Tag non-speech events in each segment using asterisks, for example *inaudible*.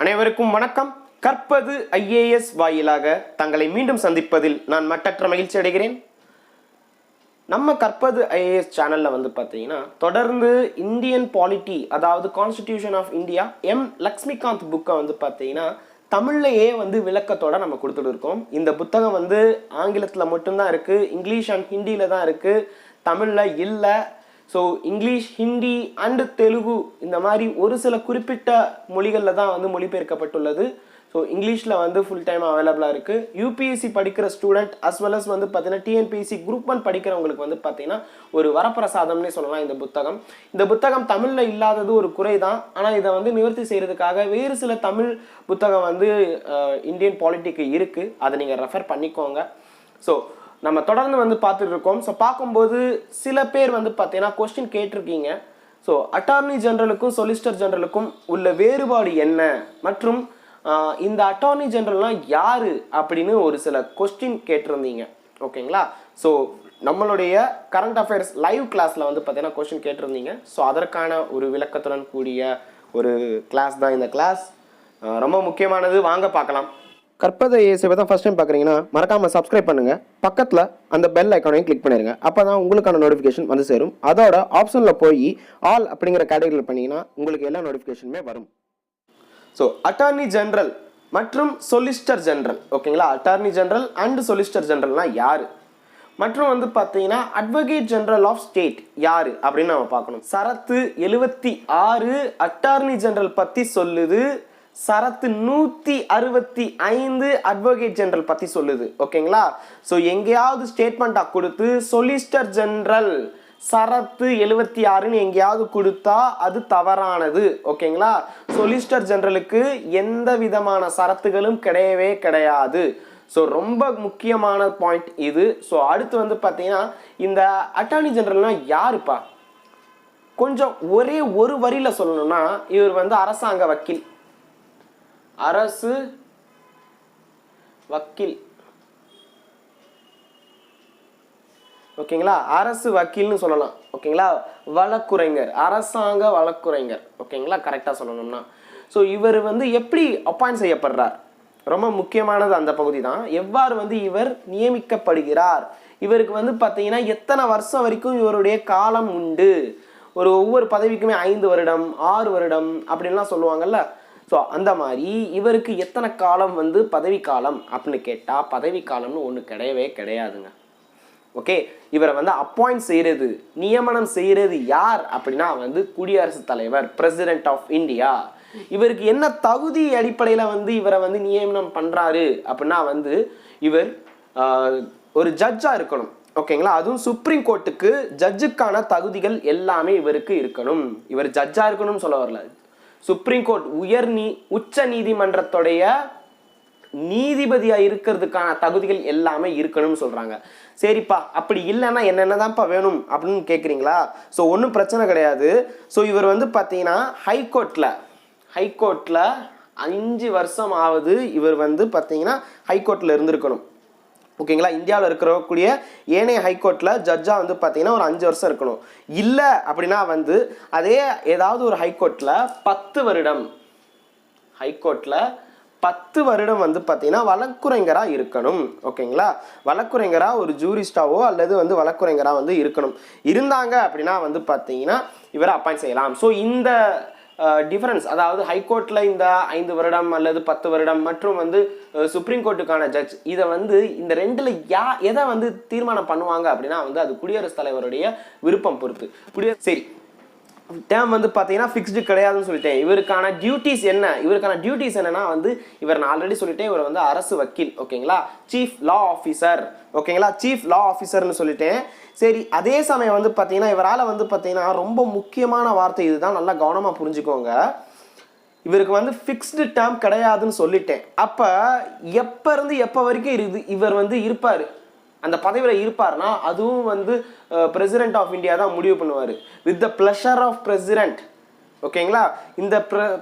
அனைவருக்கும் வணக்கம். கற்பது ஐஏஎஸ் வாயிலாக தங்களை மீண்டும் சந்திப்பதில் நான் மட்டற்ற மகிழ்ச்சி அடைகிறேன். நம்ம கற்பது ஐஏஎஸ் சேனலில் வந்து பார்த்தீங்கன்னா தொடர்ந்து இந்தியன் பாலிட்டி அதாவது constitution of India M Laxmikanth புக்கை வந்து பார்த்தீங்கன்னா தமிழ்லையே வந்து விளக்கத்தோடு நம்ம கொடுத்துட்டு இருக்கோம். இந்த புத்தகம் வந்து ஆங்கிலத்தில் மட்டும்தான் இருக்குது இங்கிலீஷ் அண்ட் ஹிந்தியில் தான் இருக்குது தமிழில் இல்லை so English Hindi and Telugu இந்த மாதிரி ஒரு சில குறிப்பிட்ட மொழிகளில் தான் வந்து மொழிபெயர்க்கப்பட்டுள்ளது. ஸோ இங்கிலீஷில் வந்து ஃபுல் டைம் அவைலபிளாக இருக்குது யூபிஎஸ்சி படிக்கிற ஸ்டூடெண்ட் அஸ் வெல் அஸ் வந்து பார்த்தீங்கன்னா டிஎன்பிஎஸ்சி குரூப் ஒன் படிக்கிறவங்களுக்கு வந்து பார்த்தீங்கன்னா ஒரு வரப்பிரசாதம்னே சொல்லலாம் இந்த புத்தகம். இந்த புத்தகம் தமிழில் இல்லாதது ஒரு குறை தான். ஆனால் இதை வந்து நிவர்த்தி செய்கிறதுக்காக வேறு சில தமிழ் புத்தகம் வந்து இந்தியன் பாலிட்டிக்கு இருக்குது அதை நீங்கள் ரெஃபர் பண்ணிக்கோங்க. ஸோ நம்ம தொடர்ந்து வந்து பார்த்துட்டு இருக்கோம் ஸோ பார்க்கும்போது சில பேர் வந்து பார்த்தீங்கன்னா கொஸ்டின் கேட்டிருக்கீங்க. ஸோ அட்டார்னி ஜெனரலுக்கும் சொலிசிட்டர் ஜெனரலுக்கும் உள்ள வேறுபாடு என்ன? மற்றும் இந்த அட்டார்னி ஜெனரல்னால் யார் அப்படின்னு ஒரு சில கொஸ்டின் கேட்டிருந்தீங்க. ஓகேங்களா ஸோ நம்மளுடைய கரண்ட் அஃபேர்ஸ் லைவ் கிளாஸில் வந்து பார்த்தீங்கன்னா கொஸ்டின் கேட்டிருந்தீங்க. ஸோ அதற்கான ஒரு விளக்கத்துடன் கூடிய ஒரு கிளாஸ் தான் இந்த கிளாஸ் ரொம்ப முக்கியமானது. வாங்க பார்க்கலாம். கற்பதை சேவை தான் ஃபஸ்ட் டைம் பார்க்குறீங்கன்னா மறக்காமல் சப்ஸ்கிரைப் பண்ணுங்கள் பக்கத்தில் அந்த பெல் ஐக்கானையும் கிளிக் பண்ணிடுங்க அப்போ தான் உங்களுக்கான நோட்டிஃபிகேஷன் வந்து சேரும். அதோட ஆப்ஷனில் போய் ஆல் அப்படிங்கிற கேட்டகரியில் பண்ணிங்கன்னா உங்களுக்கு எல்லா நோட்டிஃபிகேஷனுமே வரும். ஸோ அட்டார்னி ஜென்ரல் மற்றும் சொலிஸ்டர் ஜென்ரல் ஓகேங்களா அட்டார்னி ஜென்ரல் அண்ட் சொலிஸ்டர் ஜென்ரல்னால் யார்? மற்றும் வந்து பார்த்தீங்கன்னா அட்வொகேட் ஜெனரல் ஆஃப் ஸ்டேட் யார்? அப்படின்னு நம்ம பார்க்கணும். சரத்து எழுபத்தி ஆறு அட்டார்னி ஜெனரல் பற்றி சொல்லுது. சரத்து நூற்றி அறுபத்தி ஐந்து அட்வொகேட் ஜெனரல் பற்றி சொல்லுது ஓகேங்களா ஸோ எங்கேயாவது ஸ்டேட்மெண்ட்டாக கொடுத்து சொலிசிட்டர் ஜெனரல் சரத்து எழுபத்தி ஆறுன்னு எங்கேயாவது கொடுத்தா அது தவறானது ஓகேங்களா சொலிசிட்டர் ஜெனரலுக்கு எந்த விதமான சரத்துகளும் கிடையவே கிடையாது. ஸோ ரொம்ப முக்கியமான பாயிண்ட் இது. ஸோ அடுத்து வந்து பார்த்தீங்கன்னா இந்த அட்டார்னி ஜென்ரல்னால் யாருப்பா? கொஞ்சம் ஒரே ஒரு வரியில சொல்லணும்னா இவர் வந்து அரசாங்க வக்கீல். அரசு வக்கீல். ஓகேங்களா? அரசு வக்கீல்னு சொல்லலாம். ஓகேங்களா? வழக்குரைஞர். அரசாங்க வழக்குரைஞர். ஓகேங்களா? கரெக்டாக சொல்லணும்னா. ஸோ இவர் வந்து எப்படி அப்பாயிண்ட் செய்யப்படுறார்? ரொம்ப முக்கியமானது அந்த பகுதி தான் எவ்வாறு வந்து இவர் நியமிக்கப்படுகிறார்? இவருக்கு வந்து பார்த்தீங்கன்னா எத்தனை வருஷம் வரைக்கும் இவருடைய காலம் உண்டு? ஒரு ஒவ்வொரு பதவிக்குமே ஐந்து வருடம் ஆறு வருடம் அப்படின்லாம் சொல்லுவாங்கல்ல? ஸோ அந்த மாதிரி இவருக்கு எத்தனை காலம் வந்து பதவி காலம் அப்படின்னு கேட்டால் பதவி காலம்னு ஒன்று கிடையவே கிடையாதுங்க. ஓகே இவரை வந்து அப்பாயிண்ட் செய்கிறது நியமனம் செய்கிறது யார் அப்படின்னா வந்து குடியரசுத் தலைவர் பிரசிடென்ட் ஆஃப் இந்தியா இவருக்கு என்ன தகுதி அடிப்படையில் வந்து இவரை வந்து நியமனம் பண்ணுறாரு அப்படின்னா வந்து இவர் ஆஹ், ஒரு ஜட்ஜாக இருக்கணும். ஓகேங்களா அதுவும் சுப்ரீம் கோர்ட்டுக்கு ஜட்ஜுக்கான தகுதிகள் எல்லாமே இவருக்கு இருக்கணும். இவர் ஜட்ஜாக இருக்கணும்னு சொல்ல வரல. சுப்ரீம் கோர்ட் உயர் நீ உச்ச நீதிமன்றத்துடைய நீதிபதியாக இருக்கிறதுக்கான தகுதிகள் எல்லாமே இருக்கணும்னு சொல்கிறாங்க சரிப்பா அப்படி இல்லைன்னா என்னென்னதான்ப்பா வேணும் அப்படின்னு கேட்குறீங்களா ஸோ ஒன்றும் பிரச்சனை கிடையாது. ஸோ இவர் வந்து பார்த்தீங்கன்னா ஹைகோர்ட்டில் ஹைகோர்ட்டில் அஞ்சு வருஷம் ஆகுது இவர் வந்து பார்த்தீங்கன்னா ஹைகோர்ட்டில் இருந்திருக்கணும். ஓகேங்களா? இந்தியாவில் இருக்கக்கூடிய ஏனைய ஹைகோர்ட்டில் ஜட்ஜாக வந்து பார்த்தீங்கன்னா ஒரு அஞ்சு வருஷம் இருக்கணும். இல்லை அப்படின்னா வந்து அதே ஏதாவது ஒரு ஹைகோர்ட்டில் பத்து வருடம். ஹைகோர்ட்டில் பத்து வருடம் வந்து பார்த்தீங்கன்னா வழக்குரைஞராக இருக்கணும். ஓகேங்களா? வழக்குரைஞராக ஒரு ஜூரிஸ்டாவோ அல்லது வந்து வழக்குரைஞராக வந்து இருக்கணும். இருந்தாங்க அப்படின்னா வந்து பார்த்தீங்கன்னா இவரை அப்பாயிண்ட் செய்யலாம். ஸோ இந்த டிஃபரன்ஸ் அதாவது ஹைகோர்ட்டில் இந்த ஐந்து வருடம் அல்லது பத்து வருடம் மற்றும் வந்து சுப்ரீம் கோர்ட்டுக்கான ஜட்ஜ் இதை வந்து இந்த ரெண்டில் யா எதை வந்து தீர்மானம் பண்ணுவாங்க அப்படின்னா வந்து அது குடியரசுத் தலைவருடைய விருப்பம் பொறுத்து. குடியரசு சரி. டேம் வந்து பார்த்தீங்கன்னா ஃபிக்ஸ்டு கிடையாதுன்னு சொல்லிட்டேன். இவருக்கான டியூட்டிஸ் என்ன? இவருக்கான டியூட்டிஸ் என்னன்னா வந்து இவர் நான் ஆல்ரெடி சொல்லிட்டேன் இவர் வந்து அரசு வக்கீல் ஓகேங்களா? சீஃப் லா ஆஃபீஸர் ஓகேங்களா? சீஃப் லா ஆஃபீஸர்னு சொல்லிட்டேன். சரி அதே சமயம் வந்து பார்த்தீங்கன்னா இவரால் வந்து பார்த்தீங்கன்னா ரொம்ப முக்கியமான வார்த்தை இதுதான். நல்லா கவனமாக புரிஞ்சுக்கோங்க. இவருக்கு வந்து ஃபிக்ஸ்டு டேர்ம் கிடையாதுன்னு சொல்லிட்டேன். அப்போ எப்போ இருந்து எப்போ வரைக்கும் இது இவர் வந்து இருப்பார்? அந்த பதவியில் இருப்பார்னா அதுவும் வந்து பிரசிடென்ட் ஆஃப் இந்தியா தான் முடிவு பண்ணுவார். With the pleasure of president ஓகேங்களா? இந்த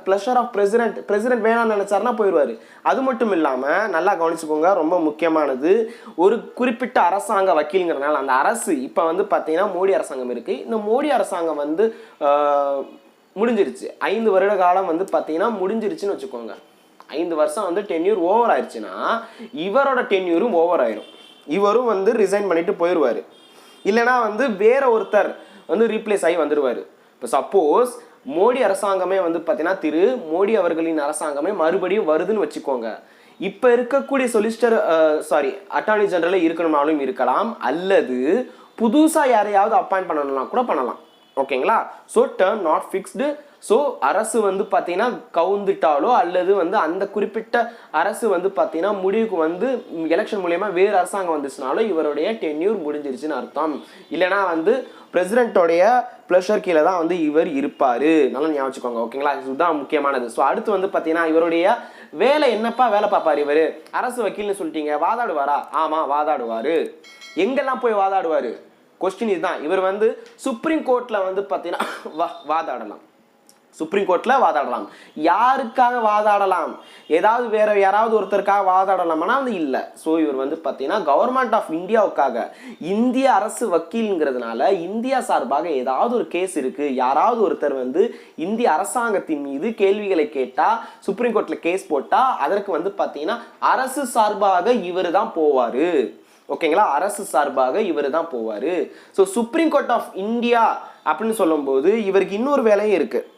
ப்ளஷர் ஆஃப் பிரசிடென்ட் பிரசிடென்ட் வேணாம்னு நினச்சாருன்னா போயிடுவார் அது மட்டும் இல்லாமல் நல்லா கவனிச்சுக்கோங்க ரொம்ப முக்கியமானது ஒரு குறிப்பிட்ட அரசாங்க வக்கீலுங்கிறதுனால அந்த அரசு இப்போ வந்து பார்த்தீங்கன்னா மோடி அரசாங்கம் இருக்குது இந்த மோடி அரசாங்கம் வந்து முடிஞ்சிருச்சு. ஐந்து வருட காலம் வந்து பார்த்தீங்கன்னா முடிஞ்சிருச்சுன்னு வச்சுக்கோங்க. ஐந்து வருஷம் வந்து டென்யூர் ஓவர் ஆயிடுச்சுன்னா இவரோட டென்யூரும் ஓவர் ஆயிரும். இவரும் வந்து ரிசைன் பண்ணிட்டு போயிடுவார் இல்லைனா வந்து வேற ஒருத்தர் வந்து ரீப்ளேஸ் ஆகி வந்துடுவார் இப்போ சப்போஸ் மோடி அரசாங்கமே வந்து பார்த்தீங்கன்னா திரு மோடி அவர்களின் அரசாங்கமே மறுபடியும் வருதுன்னு வச்சுக்கோங்க. இப்போ இருக்கக்கூடிய சொலிசிட்டர் சாரி அட்டார்னி ஜெனரலே இருக்கணும்னாலும் இருக்கலாம் அல்லது புதுசாக யாரையாவது அப்பாயிண்ட் பண்ணணும்னா கூட பண்ணலாம். ஓகேங்களா? So term not fixed so அரசு வந்து பார்த்தீங்கன்னா கவுந்துட்டாலோ அல்லது வந்து அந்த குறிப்பிட்ட அரசு வந்து பார்த்தீங்கன்னா முடிவுக்கு வந்து எலெக்ஷன் மூலயமா வேறு அரசாங்கம் வந்துச்சுனாலோ இவருடைய டென்யூர் முடிஞ்சிருச்சுன்னு அர்த்தம். இல்லைனா வந்து பிரசிடென்ட்டோடைய ப்ளஷர் கீழே தான் வந்து இவர் இருப்பார். நல்லா ஞாபகம் வச்சுக்கோங்க ஓகேங்களா? இதுதான் முக்கியமானது. ஸோ அடுத்து வந்து பார்த்தீங்கன்னா இவருடைய வேலை என்னப்பா? வேலை பார்ப்பார் இவர். அரசு வக்கீல்னு சொல்லிட்டீங்க. வாதாடுவாரா? ஆமாம் வாதாடுவார். எங்கெல்லாம் போய் வாதாடுவார்? கொஸ்டின் இதுதான். இவர் வந்து சுப்ரீம் கோர்ட்டில் வந்து பார்த்தீங்கன்னா *coughs* வா வாதாடலாம். சுப்ரீம் கோர்ட்டில் வாதாடலாம். யாருக்காக வாதாடலாம்? ஏதாவது வேற யாராவது ஒருத்தருக்காக வாதாடலாம்னா வந்து இல்லை. ஸோ இவர் வந்து பார்த்தீங்கன்னா கவர்மெண்ட் ஆஃப் இந்தியாவுக்காக இந்திய அரசு வக்கீல்ங்கிறதுனால இந்தியா சார்பாக ஏதாவது ஒரு கேஸ் இருக்குது யாராவது ஒருத்தர் வந்து இந்திய அரசாங்கத்தின் மீது கேள்விகளை கேட்டால் சுப்ரீம் கோர்ட்டில் கேஸ் போட்டால் அதற்கு வந்து பார்த்தீங்கன்னா அரசு சார்பாக இவர் தான் போவார். ஓகேங்களா? அரசு சார்பாக இவர் தான் போவார். So Supreme Court of India அப்படின்னு சொல்லும்போது இவருக்கு இன்னொரு வேலையும் இருக்குது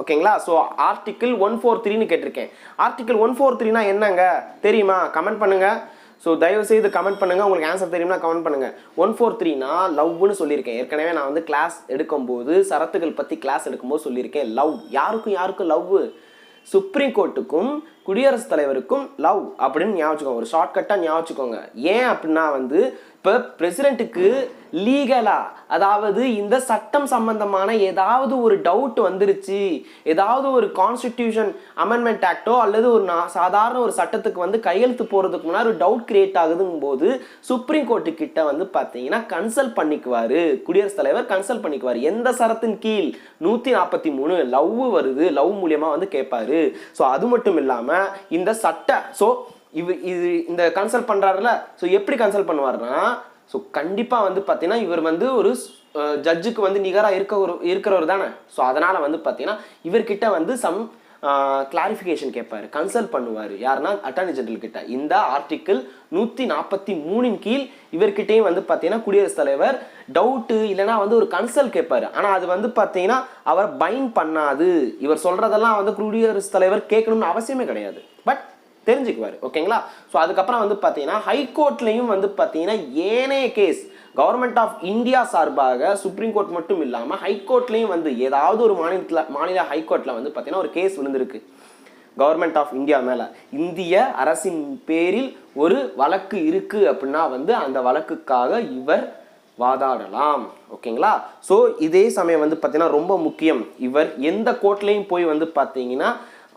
ஓகேங்களா? ஸோ ஆர்டிக்கிள் ஒன் ஃபோர் த்ரீன்னு கேட்டிருக்கேன். ஆர்டிக்கிள் ஒன் ஃபோர் த்ரீனா என்னங்க? தெரியுமா? கமெண்ட் பண்ணுங்கள் ஸோ தயவு செய்து கமெண்ட் பண்ணுங்கள் உங்களுக்கு ஆன்சர் தெரியும்னா கமெண்ட் பண்ணுங்கள் ஒன் ஃபோர் த்ரீனா லவ்னு சொல்லியிருக்கேன். ஏற்கனவே நான் வந்து கிளாஸ் எடுக்கும்போது சரத்துகள் பற்றி கிளாஸ் எடுக்கும்போது சொல்லியிருக்கேன். லவ் யாருக்கும் யாருக்கும் லவ் சுப்ரீம் கோர்ட்டுக்கும் குடியரசுத் தலைவருக்கும் லவ் அப்படின்னு ஞாபகம் ஒரு ஷார்ட்கட்டாக ஞாபகம் ஏன் அப்படின்னா வந்து இப்போ பிரசிடென்ட்டுக்கு லீகலா அதாவது இந்த சட்டம் சம்பந்தமான ஏதாவது ஒரு டவுட் வந்துருச்சு ஏதாவது ஒரு கான்ஸ்டிடியூஷன் அமெண்ட்மெண்ட் ஆக்டோ அல்லது ஒரு நான் சாதாரண ஒரு சட்டத்துக்கு வந்து கையெழுத்து போகிறதுக்கு முன்னாடி ஒரு டவுட் கிரியேட் ஆகுதுங்கும் போது சுப்ரீம் கோர்ட்டு கிட்ட வந்து பார்த்தீங்கன்னா கன்சல்ட் பண்ணிக்குவார். குடியரசுத் தலைவர் கன்சல்ட் பண்ணிக்குவார். எந்த சரத்தின் கீழ்? நூற்றி நாற்பத்தி மூணு லவ் வருது. லவ் மூலியமாக வந்து கேட்பாரு ஸோ அது மட்டும் இல்லாமல் இந்த சட்டை ஸோ இவ இது இந்த கன்சல்ட் பண்றாருல ஸோ எப்படி கன்சல்ட் பண்ணுவாருன்னா ஸோ கண்டிப்பாக வந்து பார்த்தீங்கன்னா இவர் வந்து ஒரு ஜட்ஜுக்கு வந்து நிகராக இருக்க ஒரு இருக்கிறவர் தானே ஸோ அதனால் வந்து பார்த்தீங்கன்னா இவர்கிட்ட வந்து சம் கிளாரிஃபிகேஷன் கேட்பாரு கன்சல்ட் பண்ணுவார். யாருன்னா அட்டார்னி ஜெனரல் கிட்ட. இந்த ஆர்டிக்கிள் நூற்றி நாற்பத்தி மூணின் கீழ் இவர்கிட்டயும் வந்து பார்த்தீங்கன்னா குடியரசுத் தலைவர் டவுட்டு இல்லைனா வந்து ஒரு கன்சல்ட் கேட்பாரு ஆனால் அது வந்து பார்த்தீங்கன்னா அவர் பைன் பண்ணாது. இவர் சொல்கிறதெல்லாம் வந்து குடியரசுத் தலைவர் கேட்கணும்னு அவசியமே கிடையாது. பட் தெரிஞ்சுக்குவார். ஓகேங்களா ஸோ அதுக்கப்புறம் வந்து பார்த்தீங்கன்னா ஹைகோர்ட்லேயும் வந்து பார்த்தீங்கன்னா ஏனைய கேஸ் கவர்மெண்ட் ஆஃப் இந்தியா சார்பாக சுப்ரீம் கோர்ட் மட்டும் இல்லாமல் ஹைகோர்ட்லேயும் வந்து ஏதாவது ஒரு மாநிலத்தில் மாநில ஹைகோர்ட்டில் வந்து பார்த்தீங்கன்னா ஒரு கேஸ் விழுந்திருக்கு. கவர்மெண்ட் ஆஃப் இந்தியா மேலே. இந்திய அரசின் பேரில் ஒரு வழக்கு இருக்குது அப்படின்னா வந்து அந்த வழக்குக்காக இவர் வாதாடலாம். ஓகேங்களா? ஸோ இதே சமயம் வந்து பார்த்தீங்கன்னா ரொம்ப முக்கியம். இவர் எந்த கோர்ட்லேயும் போய் வந்து பார்த்தீங்கன்னா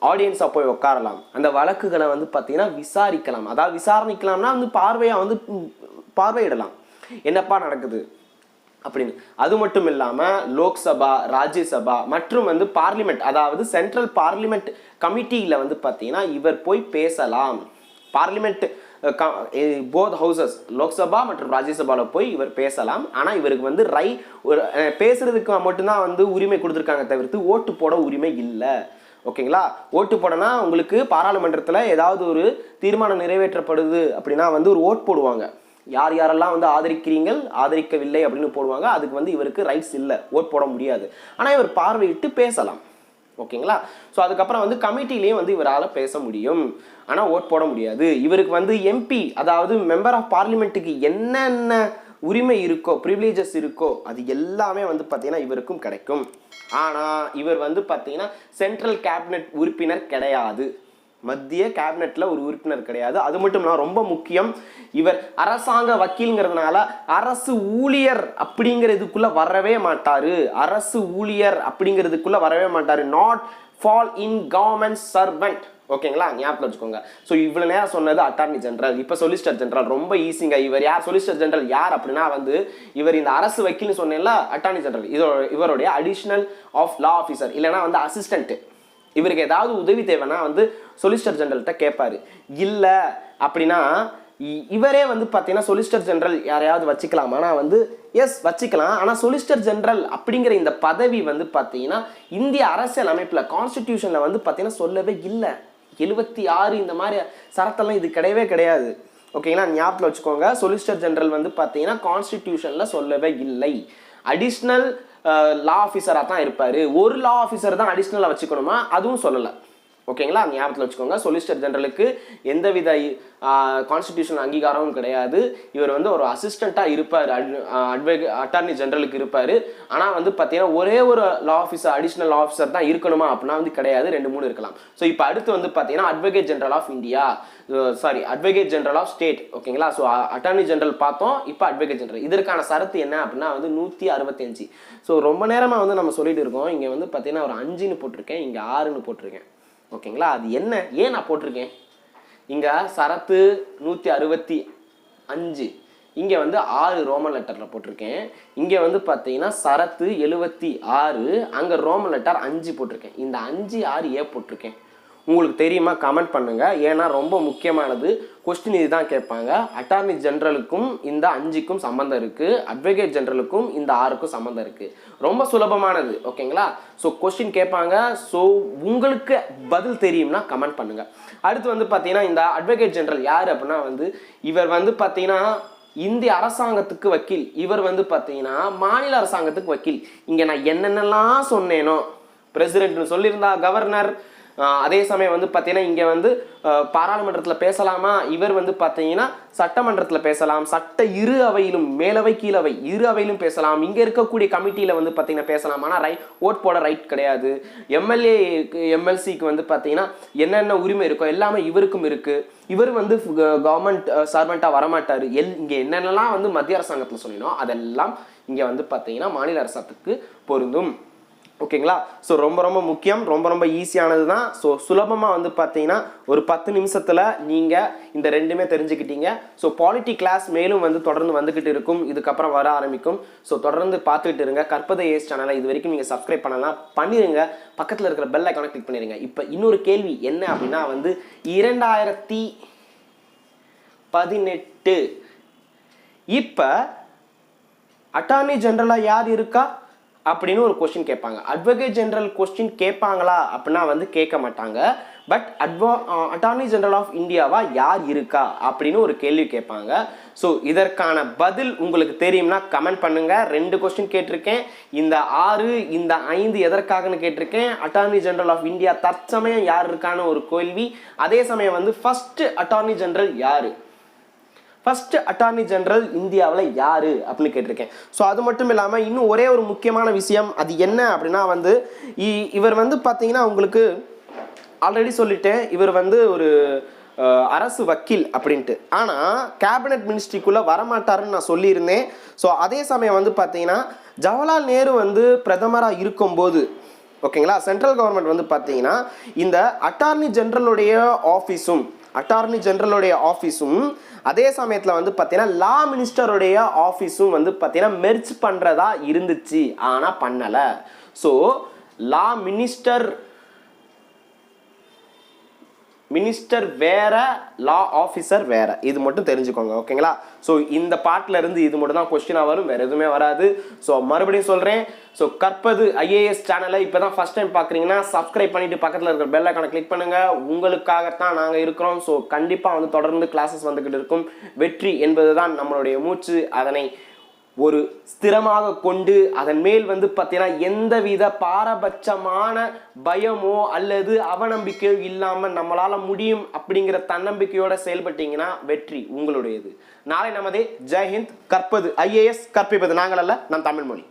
ஆடியன்ஸாக போய் உட்காரலாம் அந்த வழக்குகளை வந்து பார்த்தீங்கன்னா விசாரிக்கலாம். அதாவது விசாரணிக்கலாம்னா வந்து பார்வையாக வந்து பார்வையிடலாம். என்னப்பா நடக்குது? அப்படின்னு. அது மட்டும் இல்லாமல் லோக்சபா ராஜ்யசபா மற்றும் வந்து பார்லிமெண்ட் அதாவது சென்ட்ரல் பார்லிமெண்ட் கமிட்டியில் வந்து பார்த்தீங்கன்னா இவர் போய் பேசலாம். பார்லிமெண்ட் போத் ஹவுசஸ் லோக்சபா மற்றும் ராஜ்யசபாவில் போய் இவர் பேசலாம். ஆனால் இவருக்கு வந்து ரை ஒரு பேசுறதுக்கு மட்டும்தான் வந்து உரிமை கொடுத்துருக்காங்க தவிர்த்து ஓட்டு போட உரிமை இல்லை. ஓகேங்களா? ஓட்டு போடனா உங்களுக்கு பாராளுமன்றத்தில் ஏதாவது ஒரு தீர்மானம் நிறைவேற்றப்படுது அப்படின்னா வந்து ஒரு ஓட் போடுவாங்க. யார் யாரெல்லாம் வந்து ஆதரிக்கிறீங்கள் ஆதரிக்கவில்லை அப்படின்னு போடுவாங்க அதுக்கு வந்து இவருக்கு ரைட்ஸ் இல்லை. ஓட் போட முடியாது. ஆனால் இவர் பார்வையிட்டு பேசலாம். ஓகேங்களா? ஸோ அதுக்கப்புறம் வந்து கமிட்டிலையும் வந்து இவரால் பேச முடியும். ஆனால் ஓட் போட முடியாது. இவருக்கு வந்து எம்பி அதாவது மெம்பர் ஆஃப் பார்லிமெண்ட்டுக்கு என்னென்ன உரிமை இருக்கோ ப்ரிவிலேஜஸ் இருக்கோ அது எல்லாமே வந்து பார்த்திங்கன்னா இவருக்கும் கிடைக்கும். ஆனால் இவர் வந்து பார்த்திங்கன்னா சென்ட்ரல் கேபினட் உறுப்பினர் கிடையாது. மத்திய கேபினெட்டில் ஒரு உறுப்பினர் கிடையாது. அது மட்டும் இல்லாமல் ரொம்ப முக்கியம் இவர் அரசாங்க வக்கீல்ங்கிறதுனால அரசு ஊழியர் அப்படிங்கிறதுக்குள்ள வரவே மாட்டார். அரசு ஊழியர் அப்படிங்கிறதுக்குள்ள வரவே மாட்டார். Not fall in government servant ஓகேங்களா? ஞாபகம் வச்சுக்கோங்க. ஸோ இவ்வளோ நேரம் சொன்னது அட்டார்னி ஜென்ரல் இப்போ சொலிசிட்டர் ஜென்ரல் ரொம்ப ஈஸிங்க இவர் யார்? சொலிசிட்டர் ஜென்ரல் யார் அப்படின்னா வந்து இவர் இந்த அரசு வக்கீல்னு சொன்னேன்ல அட்டார்னி ஜென்ரல் இதோ இவருடைய அடிஷனல் ஆஃப் லா ஆஃபீஸர் இல்லைன்னா வந்து அசிஸ்டன்ட் இவருக்கு ஏதாவது உதவி தேவைன்னா வந்து சொலிசிட்டர் ஜெனரல்கிட்ட கேட்பாரு இல்லை அப்படின்னா இ- இவரே வந்து பார்த்தீங்கன்னா சொலிசிட்டர் ஜெனரல் யாரையாவது வச்சுக்கலாம். ஆனால் வந்து எஸ் வச்சுக்கலாம். ஆனால் சொலிசிட்டர் ஜெனரல் அப்படிங்கிற இந்த பதவி வந்து பார்த்தீங்கன்னா இந்திய அரசியல் அமைப்பில் கான்ஸ்டிடியூஷனில் வந்து பார்த்தீங்கன்னா சொல்லவே இல்லை. எழுபத்தி ஆறு இந்த மாதிரி சரத்தெல்லாம் இது கிடையவே கிடையாது. ஓகேங்களா ஞாபகத்தில் வச்சுக்கோங்க. சொலிசிட்டர் ஜெனரல் வந்து பார்த்தீங்கன்னா கான்ஸ்டிடியூஷனில் சொல்லவே இல்லை. அடிஷ்னல் லா ஆஃபீஸராக தான் இருப்பார். ஒரு லா ஆஃபீஸர் தான் அடிஷ்னலாக வச்சுக்கணுமா? அதுவும் சொல்லலை. ஓகேங்களா? ஞாபகத்தில் வச்சுக்கோங்க. சொலிசிட்டர் ஜெனரலுக்கு எந்தவித கான்ஸ்டிடியூஷன் அங்கீகாரமும் கிடையாது. இவர் வந்து ஒரு அசிஸ்டண்ட்டாக இருப்பார். அட்வை அட்டார்னி ஜெனரலுக்கு இருப்பார். ஆனால் வந்து பார்த்தீங்கன்னா ஒரே ஒரு லா ஆஃபீஸர் அடிஷ்னல் ஆஃபீஸர் தான் இருக்கணுமா அப்படின்னா வந்து கிடையாது. ரெண்டு மூணு இருக்கலாம். ஸோ இப்போ அடுத்து வந்து பார்த்தீங்கன்னா advocate general of India sorry advocate general of state ஓகேங்களா? ஸோ அட்டார்னி ஜெனரல் பார்த்தோம். இப்போ அட்வொகேட் ஜெனரல் இதற்கான சரத்து என்ன அப்படின்னா வந்து நூற்றி அறுபத்தஞ்சு. ஸோ ரொம்ப நேரமாக வந்து நம்ம சொல்லிட்டு இருக்கோம். இங்கே வந்து பார்த்தீங்கன்னா ஒரு அஞ்சுன்னு போட்டிருக்கேன். இங்கே ஆறுன்னு போட்டிருக்கேன். ஓகேங்களா? அது என்ன? ஏன் நான் போட்டிருக்கேன்? இங்கே சரத்து நூற்றி அறுபத்தி அஞ்சு. இங்கே வந்து ஆறு ரோமன் லெட்டரில் போட்டிருக்கேன். இங்கே வந்து பார்த்தீங்கன்னா சரத்து எழுபத்தி ஆறு அங்கே ரோமன் லெட்டர் அஞ்சு போட்டிருக்கேன். இந்த அஞ்சு ஆறு ஏ போட்டிருக்கேன். உங்களுக்கு தெரியுமா? கமெண்ட் பண்ணுங்கள் ஏன்னா ரொம்ப முக்கியமானது. கொஸ்டின் இதுதான் கேட்பாங்க. அட்டார்னி ஜென்ரலுக்கும் இந்த அஞ்சுக்கும் சம்மந்தம் இருக்குது அட்வொகேட் ஜென்ரலுக்கும் இந்த ஆறுக்கும் சம்மந்தம் இருக்குது ரொம்ப சுலபமானது. ஓகேங்களா ஸோ கொஸ்டின் கேட்பாங்க. ஸோ உங்களுக்கு பதில் தெரியும்னா கமெண்ட் பண்ணுங்கள் அடுத்து வந்து பார்த்தீங்கன்னா இந்த அட்வொகேட் ஜென்ரல் யார் அப்படின்னா வந்து இவர் வந்து பார்த்தீங்கன்னா இந்திய அரசாங்கத்துக்கு வக்கீல். இவர் வந்து பார்த்தீங்கன்னா மாநில அரசாங்கத்துக்கு வக்கீல். இங்கே நான் என்னென்னலாம் சொன்னேனோ பிரசிடென்ட்னு சொல்லியிருந்தா கவர்னர் அதே சமயம் வந்து பார்த்தீங்கன்னா இங்கே வந்து பாராளுமன்றத்தில் பேசலாமா? இவர் வந்து பார்த்தீங்கன்னா சட்டமன்றத்தில் பேசலாம். சட்ட இரு அவையிலும் மேலவை கீழவை இரு அவையிலும் பேசலாம். இங்கே இருக்கக்கூடிய கமிட்டியில் வந்து பார்த்தீங்கன்னா பேசலாம். ஆனால் ரைட் ஓட் போட ரைட் கிடையாது. எம்எல்ஏ எம்எல்சிக்கு வந்து பார்த்தீங்கன்னா என்னென்ன உரிமை இருக்கோ எல்லாமே இவருக்கும் இருக்குது இவர் வந்து கவர்மெண்ட் சர்வெண்ட்டாக வரமாட்டார். எல் இங்கே என்னென்னலாம் வந்து மத்திய அரசாங்கத்தில் சொல்லினோம் அதெல்லாம் இங்கே வந்து பார்த்தீங்கன்னா மாநில அரசாங்கத்துக்கு பொருந்தும். ஓகேங்களா? ஸோ ரொம்ப ரொம்ப முக்கியம். ரொம்ப ரொம்ப ஈஸியானது தான் ஸோ சுலபமாக வந்து பார்த்தீங்கன்னா ஒரு பத்து நிமிஷத்தில் நீங்கள் இந்த ரெண்டுமே தெரிஞ்சுக்கிட்டீங்க. ஸோ பாலிட்டி கிளாஸ் மேலும் வந்து தொடர்ந்து வந்துக்கிட்டு இருக்கும். இதுக்கப்புறம் வர ஆரம்பிக்கும். ஸோ தொடர்ந்து பார்த்துக்கிட்டு இருங்க. கற்பதை ஏஸ் சேனலை இது வரைக்கும் நீங்கள் சப்ஸ்கிரைப் பண்ணலாம். பண்ணிடுங்க பக்கத்தில் இருக்கிற பெல் ஐக்கானை கிளிக் பண்ணிடுங்க இப்போ இன்னொரு கேள்வி என்ன அப்படின்னா வந்து இரண்டாயிரத்தி பதினெட்டு. இப்போ அட்டார்னி ஜென்ரலாக யார் இருக்கா? அப்படின்னு ஒரு கொஸ்டின் கேட்பாங்க. அட்வொகேட் ஜென்ரல் கொஸ்டின் கேட்பாங்களா அப்படின்னா வந்து கேட்க மாட்டாங்க. பட் அட்வா அட்டார்னி ஜென்ரல் ஆஃப் இந்தியாவா யார் இருக்கா அப்படின்னு ஒரு கேள்வி கேட்பாங்க. ஸோ இதற்கான பதில் உங்களுக்கு தெரியும்னா கமெண்ட் பண்ணுங்க. ரெண்டு கொஸ்டின் கேட்டிருக்கேன். இந்த ஆறு இந்த ஐந்து எதற்காகன்னு கேட்டிருக்கேன். அட்டார்னி ஜென்ரல் ஆஃப் இந்தியா தற்சமயம் யார் இருக்கான்னு ஒரு கேள்வி. அதே சமயம் வந்து ஃபர்ஸ்ட் அட்டார்னி ஜென்ரல் யாரு? ஃபர்ஸ்ட் அட்டார்னி ஜெனரல் இந்தியாவில் யாரு அப்படின்னு கேட்டிருக்கேன். ஸோ அது மட்டும் இல்லாமல் இன்னும் ஒரே ஒரு முக்கியமான விஷயம் அது என்ன அப்படின்னா வந்து இ- இவர் வந்து பார்த்தீங்கன்னா உங்களுக்கு ஆல்ரெடி சொல்லிட்டேன் இவர் வந்து ஒரு அரசு வக்கீல் அப்படின்ட்டு. ஆனால் கேபினட் மினிஸ்ட்ரிக்குள்ளே வரமாட்டாருன்னு நான் சொல்லியிருந்தேன். ஸோ அதே சமயம் வந்து பார்த்தீங்கன்னா ஜவஹர்லால் நேரு வந்து பிரதமராக இருக்கும்போது ஓகேங்களா சென்ட்ரல் கவர்மெண்ட் வந்து பார்த்தீங்கன்னா இந்த அட்டார்னி ஜென்ரலுடைய ஆஃபீஸும் அட்டார்னி ஜெனரலுடைய ஆஃபீஸும் அதே சமயத்தில் வந்து பார்த்தீங்கன்னா லா மினிஸ்டருடைய ஆஃபீஸும் வந்து பார்த்தீங்கன்னா மெர்ச் பண்ணுறதா இருந்துச்சு. ஆனால் பண்ணலை. ஸோ லா மினிஸ்டர் மினிஸ்டர் வேற லா ஆஃபீஸர் வேற. இது மட்டும் தெரிஞ்சுக்கோங்க ஓகேங்களா? ஸோ இந்த பாட்டில் இருந்து இது மட்டும் தான் கொஸ்டினாக வரும் வேறு எதுவுமே வராது. ஸோ மறுபடியும் சொல்கிறேன் ஸோ கற்பது ஐஏஎஸ் சேனலை இப்போ தான் ஃபஸ்ட் டைம் பார்க்குறீங்கன்னா சப்ஸ்கிரைப் பண்ணிட்டு பக்கத்தில் இருக்கிற பெல் ஐக்கானை கிளிக் பண்ணுங்கள் உங்களுக்காகத்தான் நாங்கள் இருக்கிறோம். ஸோ கண்டிப்பாக வந்து தொடர்ந்து கிளாஸஸ் வந்துக்கிட்டு இருக்கும். வெற்றி என்பது தான் நம்மளுடைய மூச்சு. அதனை ஒரு ஸ்திரமாக கொண்டு அதன் மேல் வந்து பார்த்தீங்கன்னா எந்தவித பாரபட்சமான பயமோ அல்லது அவநம்பிக்கையோ இல்லாமல் நம்மளால் முடியும் அப்படிங்கிற தன்னம்பிக்கையோட செயல்பட்டீங்கன்னா வெற்றி உங்களுடையது. நாளை நமதே. ஜெய்ஹிந்த் கற்பது. ஐஏஎஸ் கற்பிப்பது. நாங்கள் அல்ல நம் தமிழ் மொழி.